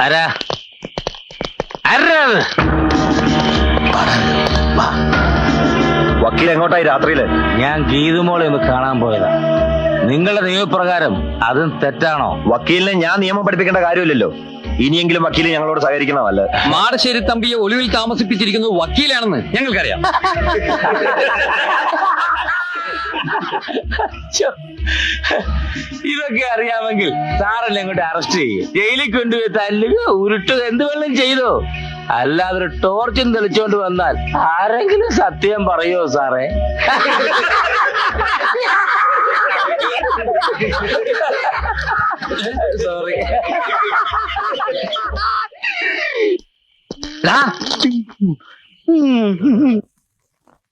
ആരാ? വക്കീൽ എങ്ങോട്ടായി രാത്രിയിൽ? ഞാൻ ഗീതുമോളെ ഒന്ന് കാണാൻ പോയതാ. നിങ്ങളുടെ നിയമപ്രകാരം അതും തെറ്റാണോ? വക്കീലിനെ ഞാൻ നിയമം പഠിപ്പിക്കേണ്ട കാര്യമില്ലല്ലോ. ഇനിയെങ്കിലും വക്കീൽ ഞങ്ങളോട് സഹകരിക്കണമല്ല മാടശ്ശേരി തമ്പിയെ ഒളിവിൽ താമസിപ്പിച്ചിരിക്കുന്നത് വക്കീലാണെന്ന് ഞങ്ങൾക്കറിയാം. ഇതൊക്കെ അറിയാമെങ്കിൽ സാറല്ലേ ഇങ്ങോട്ട് അറസ്റ്റ് ചെയ്യും. ജയിലിൽ കൊണ്ടുപോയി തല്ലുക ഉരുട്ടുക. എന്ത് വെള്ളം ചെയ്തോ. അല്ലാതെ ഒരു ടോർച്ചും തെളിച്ചോണ്ട് വന്നാൽ ആരെങ്കിലും സത്യം പറയോ സാറേ? സോറി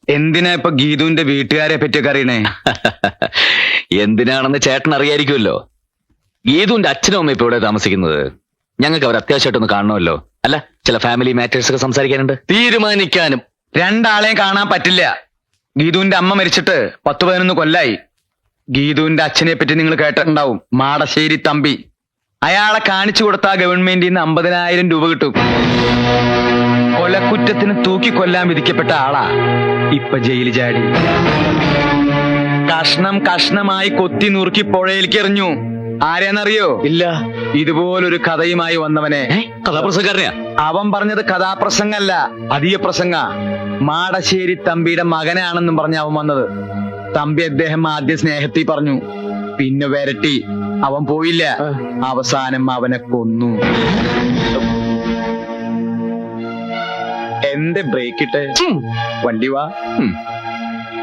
എന്തിനാ ഇപ്പൊ ഗീതുവിന്റെ വീട്ടുകാരെ പറ്റിയൊക്കെ അറിയണേ? എന്തിനാണെന്ന് ചേട്ടൻ അറിയായിരിക്കുമല്ലോ. ഗീതുവിന്റെ അച്ഛനും അമ്മ ഇപ്പൊ ഇവിടെ താമസിക്കുന്നത്. ഞങ്ങൾക്ക് അവർ അത്യാവശ്യമായിട്ടൊന്ന് കാണണമല്ലോ. അല്ല ചില ഫാമിലി മാറ്റേഴ്സ് ഒക്കെ സംസാരിക്കാനുണ്ട്. തീരുമാനിക്കാനും. രണ്ടാളെയും കാണാൻ പറ്റില്ല. ഗീതുവിന്റെ അമ്മ മരിച്ചിട്ട് പത്ത് പതിനൊന്ന് കൊല്ലായി. ഗീതുവിന്റെ അച്ഛനെ പറ്റി നിങ്ങൾ കേട്ടിട്ടുണ്ടാവും. മാടശ്ശേരി തമ്പി. അയാളെ കാണിച്ചു കൊടുത്താൽ ഗവൺമെന്റിൽ നിന്ന് അമ്പതിനായിരം രൂപ കിട്ടും. കൊലക്കുറ്റത്തിന് തൂക്കി കൊല്ലാൻ വിധിക്കപ്പെട്ട ആളാ. ഇപ്പൊ ജയിലിൽ ചാടി. കഷ്ണം കഷ്ണമായി കൊത്തി നുറുക്കി പുഴയിലേക്ക് എറിഞ്ഞു ആരെന്നറിയോ ഇല്ല. ഇതുപോലൊരു കഥയുമായി വന്നവനെ. കഥാപ്രസംഗക്കാരനെയാ? അവൻ പറഞ്ഞത് കഥാപ്രസംഗല്ല അധിക പ്രസംഗ. മാടശ്ശേരി തമ്പിയുടെ മകനാണെന്നും പറഞ്ഞ അവൻ വന്നത്. തമ്പി അദ്ദേഹം ആദ്യ സ്നേഹത്തിൽ പറഞ്ഞു. പിന്നെ വരട്ടി. അവൻ പോയില്ല. അവസാനം അവനെ കൊന്നു. എന്റെ ബ്രേക്ക് ഇട്ട്. വണ്ടി വാ.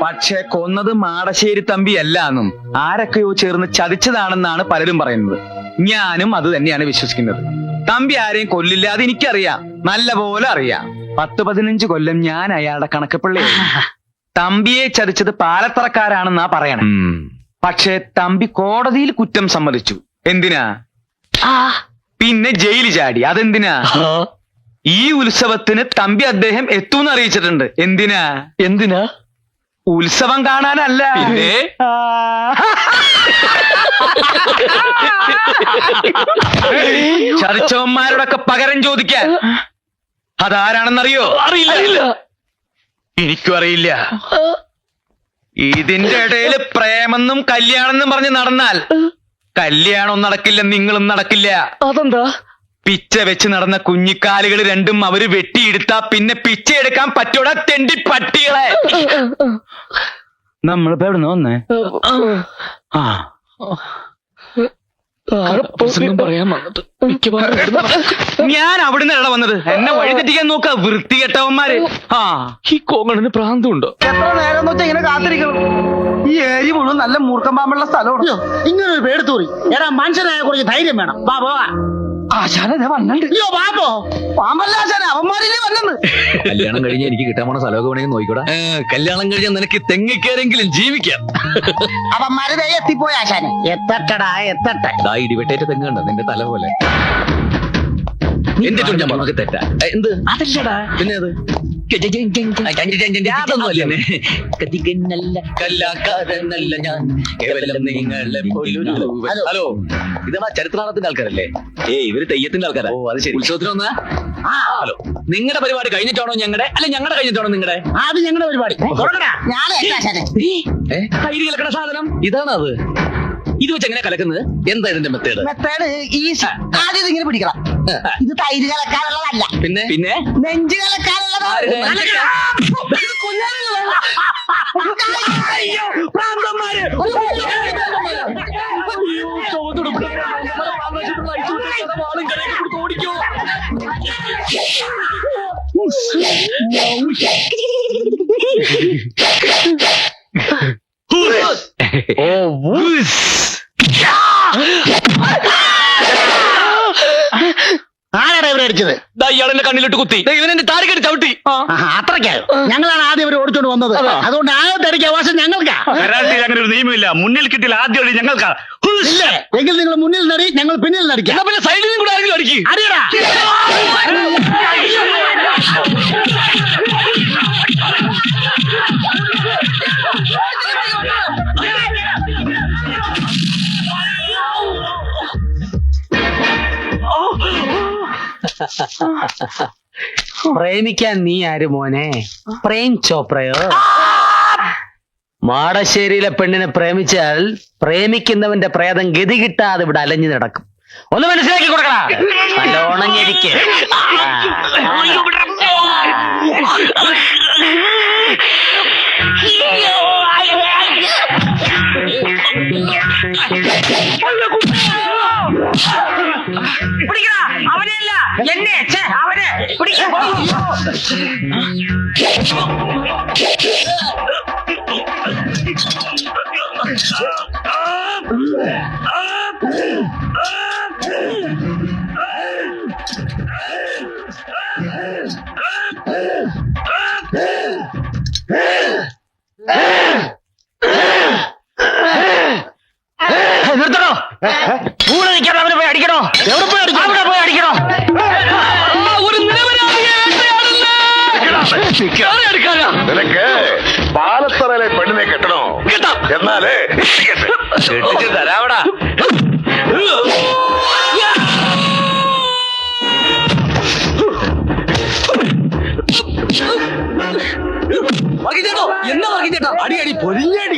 പക്ഷെ കൊന്നത് മാടശ്ശേരി തമ്പി അല്ല എന്നും ആരൊക്കെയോ ചേർന്ന് ചതിച്ചതാണെന്നാണ് പലരും പറയുന്നത്. ഞാനും അത് തന്നെയാണ് വിശ്വസിക്കുന്നത്. തമ്പി ആരെയും കൊല്ലില്ല അത് എനിക്കറിയാം. നല്ല പോലെ അറിയാം. പത്ത് പതിനഞ്ച് കൊല്ലം ഞാൻ അയാളുടെ കണക്കപ്പിള്ളി തമ്പിയെ ചതിച്ചത് പാലത്തറക്കാരാണെന്നാ പറയണേ. പക്ഷെ തമ്പി കോടതിയിൽ കുറ്റം സമ്മതിച്ചു. എന്തിനാ? പിന്നെ ജയിൽ ചാടി. അതെന്തിനാ? ഈ ഉത്സവത്തിന് തമ്പി അദ്ദേഹം എത്തുമെന്ന് അറിയിച്ചിട്ടുണ്ട്. എന്തിനാ? എന്തിനാ? ഉത്സവം കാണാനല്ല. പിന്നെ? ചതിച്ചവന്മാരോടൊക്കെ പകരം ചോദിക്കാൻ. അതാരാണെന്നറിയോ? അറിയില്ല. എനിക്കും അറിയില്ല. ഇതിന്റെ ഇടയിൽ പ്രേമെന്നും കല്യാണെന്നും പറഞ്ഞ് നടന്നാൽ കല്യാണം നടക്കില്ല നിങ്ങളും നടക്കില്ല. അതെന്താ? പിച്ച വെച്ച് നടന്ന കുഞ്ഞിക്കാലുകൾ രണ്ടും അവർ വെട്ടിയെടുത്താ പിന്നെ പിച്ച എടുക്കാൻ പറ്റൂടാ തെണ്ടി പട്ടികളെ നമ്മളിപ്പോ എവിടെ വന്നേ? ആ. പറയാൻ ഞാൻ അവിടുന്ന് എവിടെ വന്നത്? എന്നെ വഴി തെറ്റിക്കാൻ നോക്ക വൃത്തികെട്ടവന്മാര്. ആ. ഈ കോങ്ങണിന് പ്രാന്തമുണ്ടോ എത്ര നേരം വെച്ചാൽ ഇങ്ങനെ കാത്തിരിക്കണം. ഈ ഏരി മുഴുവൻ നല്ല മൂർക്കം പാമ്പുള്ള സ്ഥലമാണ്. ഇങ്ങനെ ഒരു പേടുത്തൂറി. എടാ മനുഷ്യനായ കുറച്ച് ധൈര്യം വേണം. വാ പോവാ. ആശാനെ വന്നുണ്ട് അയ്യോ വാപ്പോ പാമ്പല്ല ആശാനെ അവന്മാരില്ലേ വന്നെന്ന് കല്യാണം കഴിഞ്ഞ എനിക്ക് കിട്ടാൻ പോണ സ്ഥലമൊക്കെ വേണമെങ്കിൽ നോക്കിക്കൂടാ. കല്യാണം കഴിഞ്ഞ നിനക്ക് തെങ്ങിക്കേരെങ്കിലും ജീവിക്കാം. അവന്മാര് ദേ എത്തിപ്പോയി ആശാനെ. എത്തട്ടടാ എത്തട്ടെ. ദാ ഇടിവെട്ടേറ്റ കണ്ടോ? നിന്റെ തല പോലെ. എന്ത് ഞാൻ പറഞ്ഞൊക്കെ തെറ്റാ. എന്ത്? അതല്ലടാ. പിന്നെ അത്? കതികനല്ല കലാകാരനല്ല ഞാൻ കേവലം നിങ്ങളെ ഹലോ. ഇതാ ചരിത്രാണത്തിന്റെ ആൾക്കാരല്ലേ? ഏ ഇവർ തെയ്യത്തിന്റെ ആൾക്കാരാ. ഓ അത് ശരി. ഉത്സവത്തിന് വന്നാ ഹലോ. നിങ്ങളുടെ പരിപാടി കഴിഞ്ഞിട്ടാണോ ഞങ്ങളുടെ അല്ല ഞങ്ങളുടെ കഴിഞ്ഞിട്ടാണോ നിങ്ങളുടെ അത് ഞങ്ങളുടെ പരിപാടി. കലക്കണ സാധനം? ഇതാണ് അത്? ഇത് വെച്ച് എങ്ങനെ കലക്കുന്നത്? എന്താ ഇതിന്റെ മെത്തേഡ്? Method easy. ആദ്യം ഇതിങ്ങനെ പിടിക്കണം. ഇത് തൈര് കലക്കാനുള്ളതല്ല. പിന്നെ? പിന്നെ? നെഞ്ച് കലക്കാനുള്ളതാണ്? കലക്കടാ. ഇത് കൊല്ലാനുള്ളതാ. ഇവരെ ഇയാളെന്റെ കണ്ണിലിട്ട് കുത്തി. ദാ ഇവനെന്റെ താരക്കെട്ട് ചവിട്ടി. അത്രക്കായോ അത്രയ്ക്കായോ? ഞങ്ങളാണ് ആദ്യം ഇവരെ ഓടിച്ചോണ്ട് വന്നത്. അതുകൊണ്ട് ആദ്യത്തെ തിരക്ക് അവകാശം ഞങ്ങൾക്കാ. കരാട്ടിയിൽ അങ്ങനെ ഒരു നിയമമില്ല. മുന്നിൽ കിട്ടിയ ആദ്യം അടി ഞങ്ങൾക്കാ. ഇല്ലേ. എങ്കിൽ നിങ്ങൾ മുന്നിൽ നടി ഞങ്ങൾ പിന്നിൽ നടിക്കാം. പിന്നെ സൈഡിൽ നിന്ന് കൂടെ ആരെങ്കിലും അടിക്കും? അറിയടാ പ്രേമിക്കാൻ നീ ആര് മോനെ? പ്രേം ചോപ്രയോ? മാടശ്ശേരിയിലെ പെണ്ണിനെ പ്രേമിച്ചാൽ പ്രേമിക്കുന്നവന്റെ പ്രേതം ഗതി കിട്ടാതെ ഇവിടെ അലഞ്ഞു നടക്കും. ഒന്ന് മനസ്സിലാക്കി കൊടുക്കടാ. നല്ലോണം നിർത്തണോ? കൂടെ നിൽക്കാതെ അവനെ പോയി അടിക്കണോ? എവിടെ പോയി അടിക്കണം? അവിടെ പോയി അടിക്കണോ? ഒരു നിരപരാധിയെ വേട്ടയാടല്ലേ? നിനക്ക് പാലത്തറയിലെ പെണ്ണിനെ കെട്ടണോ. എന്നാലേ കെട്ടിച്ച് തരാവടാ. വർഗീച്ചേട്ടോ എന്താ വർഗീച്ചേട്ടാ അടി അടി പൊരിഞ്ഞടി.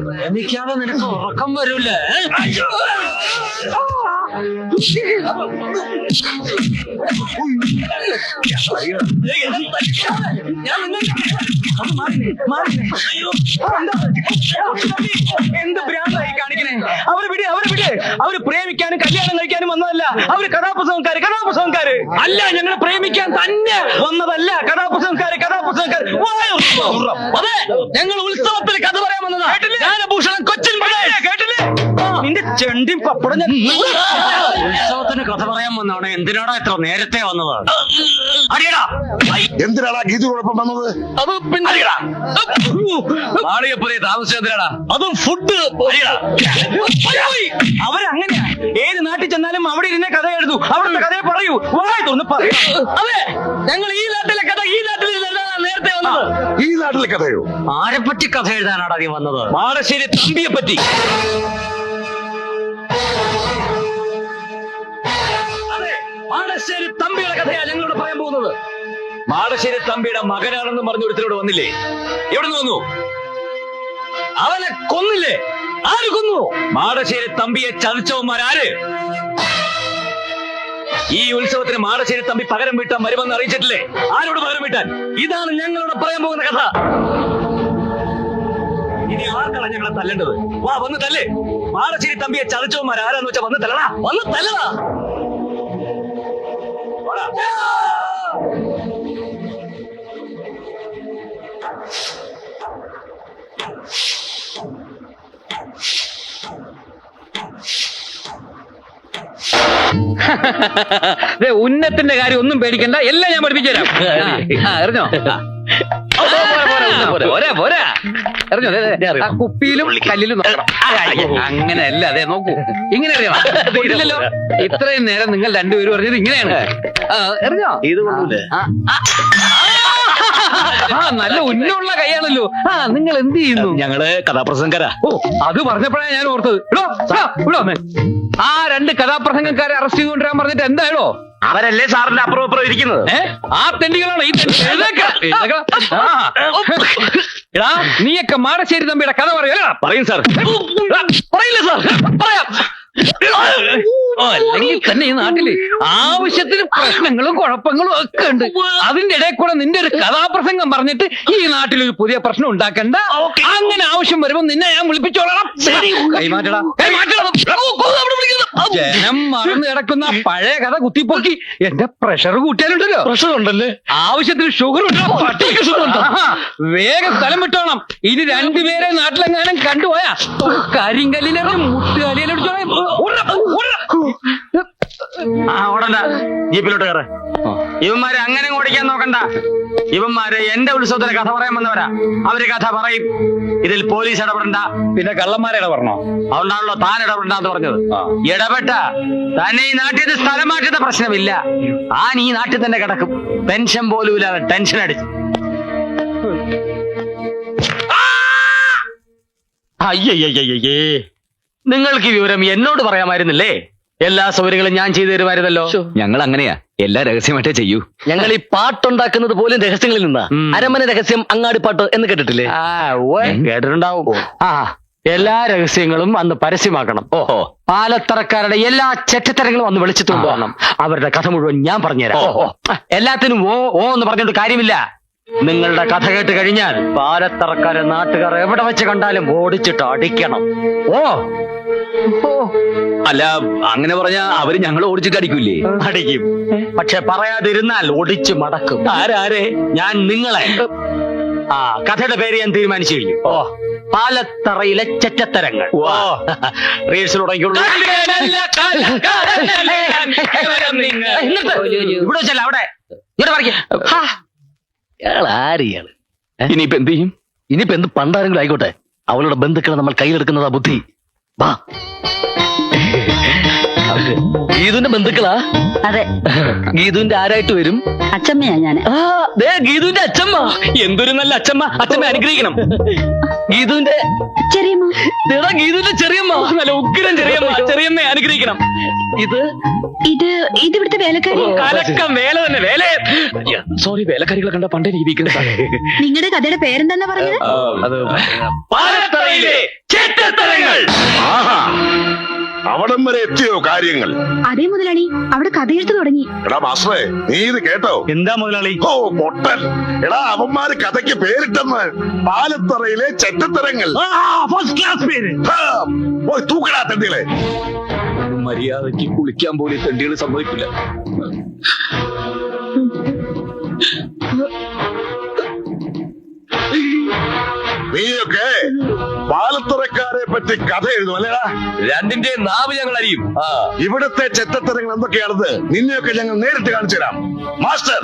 പ്രേമിക്കാതെ നിനക്ക് ഉറക്കം വരൂലേ എന്ത് ഭ്രാന്തായി കാണിക്കണേ അവർ വിട് അവർ വിട് അവർ പ്രേമിക്കാനും കല്യാണം കഴിക്കാനും വന്നതല്ല അവർ കഥാപുസ്തകക്കാര് കഥാപുസ്തകക്കാര് അല്ല ഞങ്ങൾ പ്രേമിക്കാൻ തന്നെ വന്നതല്ല. കഥാപുസ്തകക്കാര് കഥാപുസ്തകക്കാര്. അതെ ഞങ്ങൾ ഉത്സവത്തിൽ കഥ പറയാൻ വന്നതാ. ഭൂഷണം കൊച്ചിൻ. കേട്ടില്ലേ? നിന്റെ ചെണ്ടിയും പപ്പടം ഞാൻ ഉത്സവത്തിന് കഥ പറയാൻ വന്നവണ് എന്തിനാടാ ഇത്ര നേരത്തെ വന്നത്? അടിയടാ. എന്തിനാണ് ഗീതയോടൊപ്പം വന്നത്? അത് പിന്നെ മാളികപ്പുറേ താമസിച്ചതിനാടാ അതും ഫുഡ്. അവരങ്ങനെയാ. ഏത് നാട്ടിൽ ചെന്നാലും അവിടെ ഇരുന്ന കഥ എഴുതു. അവിടുത്തെ കഥയെ പറയൂ. വായി തോന്നു പറയൂ. അതെ. ഞങ്ങൾ ഈ നാട്ടിലെ കഥ ഈ നാട്ടിൽ നേരത്തെ വന്നത്. ഈ നാട്ടിലെ കഥയോ? ആരെ പറ്റി കഥ എഴുതാനാടാ നീ വന്നത്? മാടശ്ശേരി തമ്പിയെ പറ്റി. മാടശ്ശേരി തമ്പിയുടെ കഥയാണ് ഞങ്ങളോട് പറയാൻ പോകുന്നത്. മാടശ്ശേരി തമ്പിയുടെ മകനാണെന്ന് പറഞ്ഞ ഒരുത്തരോട് വന്നില്ലേ? എവിടെ നിന്ന് വന്നു? അവനെ കൊന്നില്ലേ? ആര് കൊന്നു? മാടശ്ശേരി തമ്പിയെ ചതിച്ചവന്മാരാര് ഈ ഉത്സവത്തിന് മാടശ്ശേരി തമ്പി പകരം വീട്ടാൻ വരുമെന്ന് അറിയിച്ചിട്ടില്ലേ? ആരോട് പകരം വീട്ടാൻ? ഇതാണ് ഞങ്ങളോട് പറയാൻ പോകുന്ന കഥ. ഇനി ആർക്കാണ് ഞങ്ങളെ തല്ലേണ്ടത്? വാ വന്ന് തല്ലേ. മാടശ്ശേരി തമ്പിയെ ചതിച്ചവന്മാർ ആരാന്ന് വെച്ചാ വന്ന് തല്ലടാ. വന്ന് തല്ലടാ. വാടാ. ഉന്നത്തിന്റെ കാര്യം ഒന്നും പേടിക്കണ്ട. എല്ലാം ഞാൻ പഠിപ്പിച്ചു തരാം ഓ, പോരാ, പോരാ, പോരാ. എറിഞ്ഞോ ദേ, ദേ, ആ കുപ്പിയിലും കല്ലിലും നോക്കണം. അങ്ങനെ അല്ല അതെ നോക്കൂ. ഇങ്ങനെ അറിയണം ഇല്ലല്ലോ ഇത്രയും നേരം നിങ്ങൾ രണ്ടുപേരും പറഞ്ഞത് ഇങ്ങനെയാണ്. ആ, എറിഞ്ഞോ ഇത് കൊള്ളൂലേ? ആ, ആ, ആ. നല്ല ഉന്നുള്ള കൈയാണല്ലോ. ആ നിങ്ങൾ എന്ത് ചെയ്യുന്നു? ഞങ്ങൾ കഥാപ്രസംഗരാ ഓ അത് പറഞ്ഞപ്പോഴാണ് ഞാൻ ഓർത്തത്. ഇടോ ഇടോ, ഇടോ ഒന്ന്. ആ രണ്ട് കഥാപ്രസംഗക്കാരെ അറസ്റ്റ് ചെയ്തുകൊണ്ടിരാൻ പറഞ്ഞിട്ട് എന്തായാലോ അവരല്ലേ സാറിന്റെ അപ്പുറം അപ്പുറം ഇരിക്കുന്നത്? ഏ? ആ തെണ്ടികളാണ് ഈ തെണ്ടി? എഴുന്നേക്ക, എഴുന്നേക്ക. ആ. എടാ നീയൊക്കെ മാടശ്ശേരി തമ്പിയുടെ കഥ പറയൂ. പറയും സാർ. പറയില്ല സാർ. പറയാം. അല്ലെങ്കിൽ തന്നെ ഈ നാട്ടിൽ ആവശ്യത്തിന് പ്രശ്നങ്ങളും കുഴപ്പങ്ങളും ഒക്കെ ഉണ്ട്. അതിന്റെ ഇടയിൽ കൂടെ നിന്റെ ഒരു കഥാപ്രസംഗം പറഞ്ഞിട്ട് ഈ നാട്ടിൽ ഒരു പുതിയ പ്രശ്നം ഉണ്ടാക്കണ്ട. അങ്ങനെ ആവശ്യം വരുമ്പോ നിന്നെ ഞാൻ വിളിപ്പിച്ചോളാം. കൈമാറ്റടാ. കൈമാറ്റണം ജനം മറന്നു കിടക്കുന്ന പഴയ കഥ കുത്തിപ്പൊക്കി. എന്റെ പ്രഷർ കൂട്ടിയാലുണ്ടല്ലോ. പ്രഷർ ഉണ്ടല്ലേ? ആവശ്യത്തിന് ഷുഗർ വേഗം സ്ഥലം വിട്ടോണം. ഇനി രണ്ടുപേരെ നാട്ടിലെങ്ങാനും കണ്ടുപോയാ. കരിങ്കല്ലിലെ മുട്ടുകാലിയിലടിച്ചോളാം. ആ ഓടണ്ട. ജീപ്പിലോട്ട് കയറ. ഇവന്മാരെ അങ്ങനെ ഓടിക്കാൻ നോക്കണ്ട. ഇവന്മാര് എന്റെ ഉത്സവത്തിന് കഥ പറയാൻ വന്നവരാ. അവർ കഥ പറയും. ഇതിൽ പോലീസ് ഇടപെടണ്ട. പിന്നെ കള്ളന്മാരെ ഇടപെടണോ? അതുകൊണ്ടാണല്ലോ താൻ ഇടപെടണ്ടെന്ന് പറഞ്ഞത്. ഇടപെട്ട. തന്നെ ഈ നാട്ടിൽ നിന്ന് സ്ഥലം മാറ്റുന്ന പ്രശ്നമില്ല. താൻ ഈ നാട്ടിൽ തന്നെ കിടക്കും. പെൻഷൻ പോലും ഇല്ലാതെ ടെൻഷൻ അടിച്ചു. അയ്യയ്യയ്യേ നിങ്ങൾക്ക് വിവരം എന്നോട് പറയാമായിരുന്നില്ലേ? എല്ലാ സൗകര്യങ്ങളും ഞാൻ ചെയ്തു തരുമായിരുന്നല്ലോ. ഞങ്ങൾ അങ്ങനെയാ. എല്ലാ രഹസ്യമായിട്ടേ ചെയ്യൂ. ഞങ്ങൾ ഈ പാട്ടുണ്ടാക്കുന്നത് പോലും രഹസ്യങ്ങളിൽ നിന്നാ. അരമന രഹസ്യം അങ്ങാടിപ്പാട്ട് എന്ന് കേട്ടിട്ടില്ലേ? കേട്ടിട്ടുണ്ടാവും. ആ എല്ലാ രഹസ്യങ്ങളും അന്ന് പരസ്യമാക്കണം. ഓഹോ. പാലത്തറക്കാരുടെ എല്ലാ ചെറ്റത്തരങ്ങളും അന്ന് വിളിച്ചിട്ട് കൊണ്ടുവരണം. അവരുടെ കഥ മുഴുവൻ ഞാൻ പറഞ്ഞുതരാം. എല്ലാത്തിനും ഓ ഓ എന്ന് പറഞ്ഞിട്ട് കാര്യമില്ല. നിങ്ങളുടെ കഥ കേട്ട് കഴിഞ്ഞാൽ പാലത്തറക്കാരെ നാട്ടുകാർ എവിടെ വെച്ച് കണ്ടാലും ഓടിച്ചിട്ട് അടിക്കണം. ഓ? ഓ. അല്ല അങ്ങനെ പറഞ്ഞാ അവർ ഞങ്ങൾ ഓടിച്ചിട്ട് അടിക്കൂലേ? അടിക്കും. പക്ഷെ പറയാതിരുന്നാൽ ഒടിച്ചു മടക്കും. ആരാരെ ഞാൻ നിങ്ങളെ. ആ കഥയുടെ പേര് ഞാൻ തീരുമാനിച്ചു കഴിഞ്ഞു. ഓ. പാലത്തറയിലെ ചെറ്റത്തരങ്ങൾ. വാ. റീൽസ് തുടങ്ങിയുള്ളൂ ഇവിടെ വെച്ചല്ല അവിടെ. ഇവിടെ ആരെയാണ്? ഇനിയിപ്പോ എന്ത് ചെയ്യും? ഇനിയിപ്പോ എന്ത് പണ്ടാരെങ്കിലും ആയിക്കോട്ടെ? അവളുടെ ബന്ധുക്കളെ നമ്മൾ കയ്യിലെടുക്കുന്നതാ ബുദ്ധി. വാ. ഗീതുവിന്റെ ബന്ധുക്കളാ? അതെ. ഗീതുവിന്റെ ആരായിട്ട് വരും? അച്ചമ്മയാ ഞാൻ ദേ ഗീതുവിന്റെ അച്ഛമ്മ എന്തൊരു നല്ല അച്ഛമ്മ അച്ഛമ്മ അനുഗ്രഹിക്കണം. ഗീതുവിന്റെ ചെറിയമ്മ. ഗീതുവിന്റെ ചെറിയമ്മ. നല്ല ഉഗ്രം ചെറിയമ്മ. ചെറിയമ്മ അനുഗ്രഹിക്കണം. ഇത്? ഇത് ഇത് ഇവിടുത്തെ വേലക്കാരി? കലക്കം വേല തന്നെ വേല. സോറി വേലക്കാരികളെ കണ്ട പണ്ടേ ജീവിക്കുന്നത് നിങ്ങളുടെ കഥയുടെ പേരെന്താ പറഞ്ഞത്? അത് പാലത്തറയിലെ ചെറ്റത്തരങ്ങൾ ആഹാ. അവിടം വരെ എത്തിയോ കാര്യങ്ങൾ? അതേ മുതലാളി അവിടെ കഥയെഴുത്ത് തുടങ്ങി. എടാ മാസ്റ്ററെ നീ ഇത് കേട്ടോ? എന്താ മുതലാളി? ഓ പൊട്ടൻ. എടാ അവന്മാര് കഥയ്ക്ക് പേരിട്ടെന്ന് പാലത്തറയിലെ ചെറ്റത്തരങ്ങൾ. ഫസ്റ്റ് ക്ലാസ് പേര്. ഹാ, പോയി തൂക്കടാ തെണ്ടികളെ. മര്യാദയ്ക്ക് കുളിക്കാൻ പോലും തെണ്ടികൾ സംഭവിക്കില്ല നീയൊക്കെ പാലത്തറക്കാരെ പറ്റി കഥ എഴുതും അല്ലേടാ രണ്ടിന്റെ നാവ് ഞങ്ങൾ അറിയും ഇവിടുത്തെ ചെറ്റത്തരങ്ങൾ എന്തൊക്കെയാണത്? നിന്നെയൊക്കെ ഞങ്ങൾ നേരിട്ട് കാണിച്ചു തരാം. മാസ്റ്റർ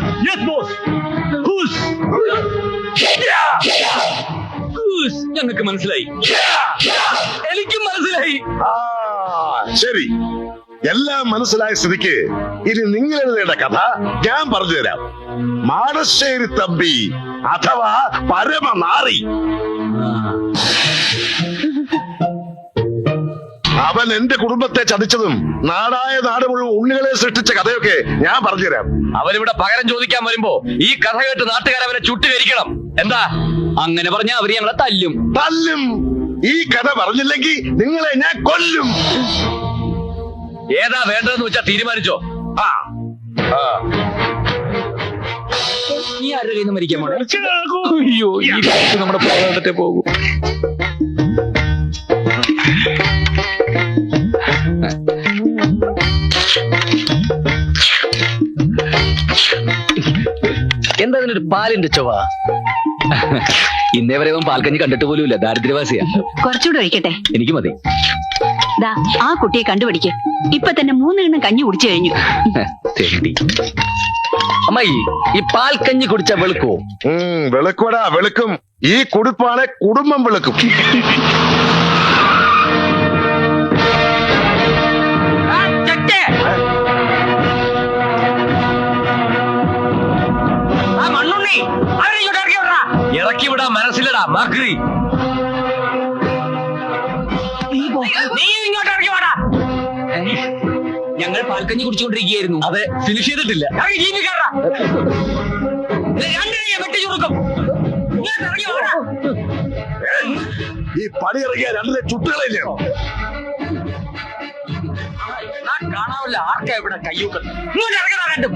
ഞങ്ങൾക്ക് മനസ്സിലായി. എനിക്കും മനസ്സിലായി. ശരി. എല്ലാം മനസ്സിലായ സ്ഥിതിക്ക് ഇനി നിങ്ങൾ എഴുതേണ്ട കഥ ഞാൻ പറഞ്ഞു തരാം. മാടശ്ശേരി തമ്പി അഥവാ പരമനാറി. അവൻ എന്റെ കുടുംബത്തെ ചതിച്ചതും നാടായ നാട് മുഴുവൻ ഉണ്ണികളെ സൃഷ്ടിച്ച കഥയൊക്കെ ഞാൻ പറഞ്ഞുതരാം. അവരിവിടെ പകരം ചോദിക്കാൻ വരുമ്പോ ഈ കഥ കേട്ട് നാട്ടുകാർ അവരെ ചുട്ടുകരിക്കണം. എന്താ? അങ്ങനെ പറഞ്ഞ അവർ ഞങ്ങളെ തല്ലും. തല്ലും. ഈ കഥ പറഞ്ഞില്ലെങ്കിൽ നിങ്ങളെ ഞാൻ കൊല്ലും. ഏതാ വേണ്ടതെന്ന് വെച്ചാ തീരുമാനിച്ചോ. ആ. നീ ആരുടെ കയ്യിൽ നിന്ന് മരിക്കാൻ പോണേ? അയ്യോ ഈ നമ്മുടെ പോകും. എന്താ അതിനൊരു പാലിന്റെ ചൊവ്വ? ഇന്നേ വരെ അവൻ പാൽക്കഞ്ഞി കണ്ടിട്ട് പോലുമില്ല ദാരിദ്ര്യവാസിയാ. കുറച്ചുകൂടെ ഒഴിക്കട്ടെ. എനിക്ക് മതി. ദാ ആ കുട്ടിയെ കണ്ടുപിടിക്ക്. ഇപ്പൊ തന്നെ മൂന്നെണ്ണം കഞ്ഞി കുടിച്ചു കഴിഞ്ഞു. തെണ്ടി. അമ്മായി ഈ പാൽ കഞ്ഞി കുടിച്ച വെളുക്കോ ഉം, വെളുക്കുവടാ വെളുക്കും. ഈ കുടുപ്പാണ് കുടുംബം വെളുക്കും. ഇറക്കി. വിടാ മനസ്സിലടാ മക്രി. നീ ഇങ്ങോട്ട് ഇറക്കി വാടാ. ഞങ്ങൾ പാൽക്കഞ്ഞി കുടിച്ചുകൊണ്ടിരിക്കുകയായിരുന്നു. അതെ ഫിനിഷ് ചെയ്തിട്ടില്ല. ഈ പണി ഇറങ്ങിയ രണ്ടിലെ ചുട്ടുകളില്ലേ? കാണാവില്ല ആർക്കാ ഇവിടെ ഇങ്ങോട്ട് ഇറങ്ങണ രണ്ടും.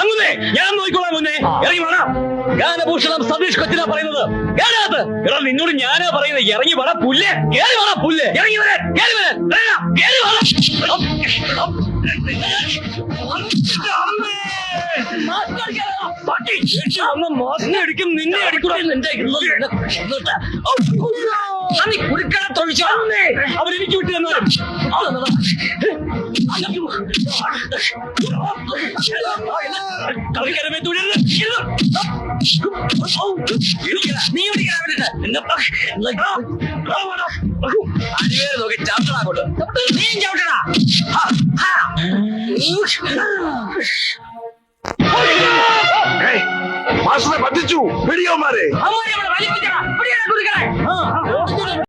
അങ്ങുന്നേ ഞാൻ നോക്കിക്കോളാം മുന്നേ ഇറങ്ങി വേണം ഗാനഭൂഷണം സതീഷ് കൊച്ചിനാ പറയുന്നത്. കേടാത്ത് എടാ നിന്നോട് ഞാനാ പറയുന്നത് ഇറങ്ങി വേണ പുല്ലേ. കേറി വേണ പുല്ലേ. ഇറങ്ങി വരാൻ കേറി വരാൻ. കേറി വേണം അന്ന് മാസിനെ അടിക്കും നിന്നെ അടിക്കൂടാ നിന്റെ കുരുക്കട തൊഴിച്ചോ അവരെനിക്ക് വിട്ടു തന്നാലും കളിക്കാരമേ തുഴരുത്. നീ അടിവേറെ നോക്കി ചവിട്ടണ അങ്ങോട്ട്. നീ ചവിട്ടണ. மாஸ்டர் பத்திச்சு பிடியோ மாறு